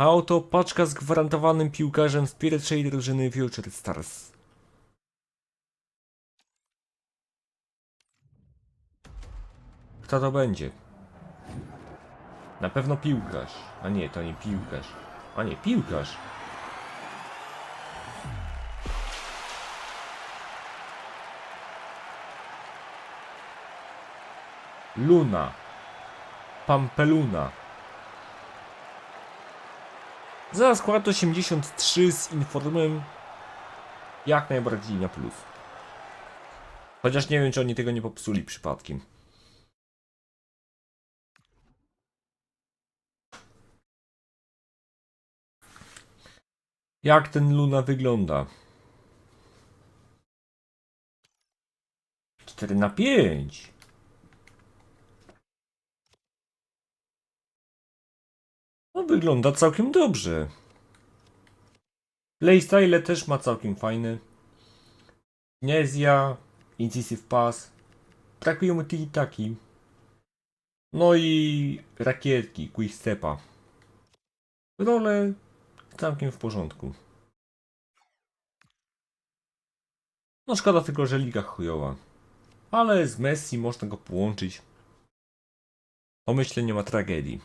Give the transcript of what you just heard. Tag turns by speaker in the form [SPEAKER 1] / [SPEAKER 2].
[SPEAKER 1] A oto paczka z gwarantowanym piłkarzem z pierwszej drużyny Future Stars. Kto to będzie? Na pewno piłkarz. A nie, to nie piłkarz. A nie, piłkarz. Luna. Pampeluna. Za skład 83 z informem jak najbardziej na plus. Chociaż nie wiem, czy oni tego nie popsuli przypadkiem. Jak ten Luna wygląda? 4 na 5. No wygląda całkiem dobrze. Playstyle też ma całkiem fajny. Amnesia, Incisive Pass. Brakuje mu tiki-taki. No i rakietki, Quick Stepa. Role całkiem w porządku. No szkoda tylko, że liga chujowa. Ale z Messi można go połączyć. To myślę nie ma tragedii.